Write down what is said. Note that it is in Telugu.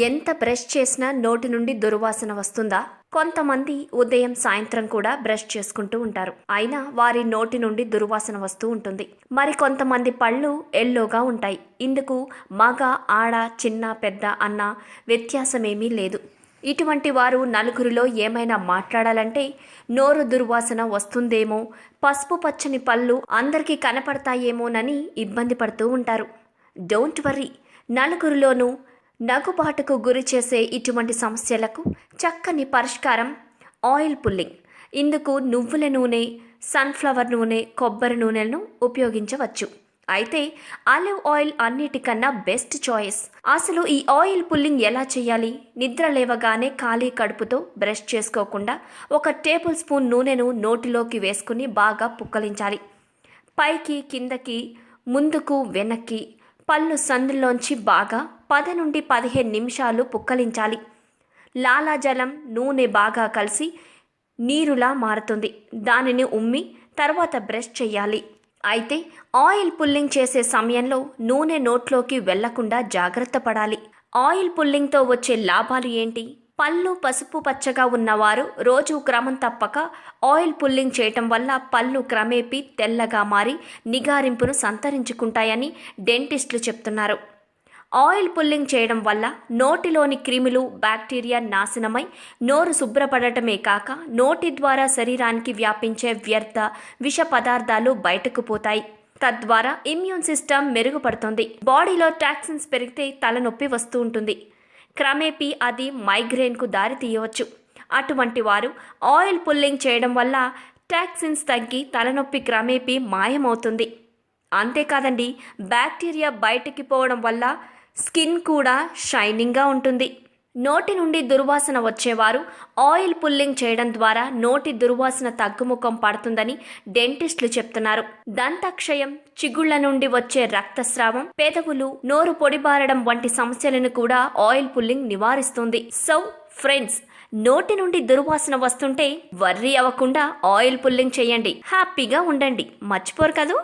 ఎంత బ్రష్ చేసినా నోటి నుండి దుర్వాసన వస్తుందా? కొంతమంది ఉదయం సాయంత్రం కూడా బ్రష్ చేసుకుంటూ ఉంటారు. అయినా వారి నోటి నుండి దుర్వాసన వస్తూ ఉంటుంది. మరి కొంతమంది పళ్ళు ఎల్లోగా ఉంటాయి. ఇందుకు మగ ఆడ చిన్న పెద్ద అన్న వ్యత్యాసమేమీ లేదు. ఇటువంటి వారు నలుగురిలో ఏమైనా మాట్లాడాలంటే నోరు దుర్వాసన వస్తుందేమో పసుపు పచ్చని పళ్ళు అందరికీ కనపడతాయేమోనని ఇబ్బంది పడుతూ ఉంటారు. డోంట్ వర్రీ నలుగురిలోనూ నగుబాటుకు గురి చేసే ఇటువంటి సమస్యలకు చక్కని పరిష్కారం ఆయిల్ పుల్లింగ్. ఇందుకు నువ్వుల నూనె సన్ఫ్లవర్ నూనె కొబ్బరి నూనెలను ఉపయోగించవచ్చు. అయితే ఆలివ్ ఆయిల్ అన్నిటికన్నా బెస్ట్ చాయిస్. అసలు ఈ ఆయిల్ పుల్లింగ్ ఎలా చేయాలి? నిద్ర లేవగానే ఖాళీ కడుపుతో బ్రష్ చేసుకోకుండా ఒక టేబుల్ స్పూన్ నూనెను నోటిలోకి వేసుకుని బాగా పుక్కలించాలి. పైకి కిందకి ముందుకు వెనక్కి పళ్ళు సందుల్లోంచి బాగా పది నుండి పదిహేను నిమిషాలు పుక్కలించాలి. లాలాజలం నూనె బాగా కలిసి నీరులా మారుతుంది. దానిని ఉమ్మి తర్వాత బ్రష్ చేయాలి. అయితే ఆయిల్ పుల్లింగ్ చేసే సమయంలో నూనె నోట్లోకి వెళ్ళకుండా జాగ్రత్త పడాలి. ఆయిల్ పుల్లింగ్తో వచ్చే లాభాలు ఏంటి? పళ్ళు పసుపు పచ్చగా ఉన్నవారు రోజు క్రమం తప్పక ఆయిల్ పుల్లింగ్ చేయటం వల్ల పళ్ళు క్రమేపీ తెల్లగా మారి నిగారింపును సంతరించుకుంటాయని డెంటిస్టులు చెప్తున్నారు. ఆయిల్ పుల్లింగ్ చేయడం వల్ల నోటిలోని క్రిములు బ్యాక్టీరియా నాశనమై నోరు శుభ్రపడటమే కాక నోటి ద్వారా శరీరానికి వ్యాపించే వ్యర్థ విష పదార్థాలు బయటకు పోతాయి. తద్వారా ఇమ్యూన్ సిస్టమ్ మెరుగుపడుతుంది. బాడీలో టాక్సిన్స్ పెరిగితే తలనొప్పి వస్తూ ఉంటుంది. క్రమేపీ అది మైగ్రేన్కు దారి తీయవచ్చు. అటువంటి వారు ఆయిల్ పుల్లింగ్ చేయడం వల్ల టాక్సిన్స్ తగ్గి తలనొప్పి క్రమేపీ మాయమవుతుంది. అంతేకాదండి బ్యాక్టీరియా బయటికి పోవడం వల్ల స్కిన్ కూడా షైనింగ్గా ఉంటుంది. నోటి నుండి దుర్వాసన వచ్చేవారు ఆయిల్ పుల్లింగ్ చేయడం ద్వారా నోటి దుర్వాసన తగ్గుముఖం పడుతుందని డెంటిస్టులు చెప్తున్నారు. దంతక్షయం చిగుళ్ళ నుండి వచ్చే రక్తస్రావం పెదవులు నోరు పొడిబారడం వంటి సమస్యలను కూడా ఆయిల్ పుల్లింగ్ నివారిస్తుంది. సో ఫ్రెండ్స్ నోటి నుండి దుర్వాసన వస్తుంటే వర్రీ అవ్వకుండా ఆయిల్ పుల్లింగ్ చేయండి. హ్యాపీగా ఉండండి. మర్చిపోరు కదూ?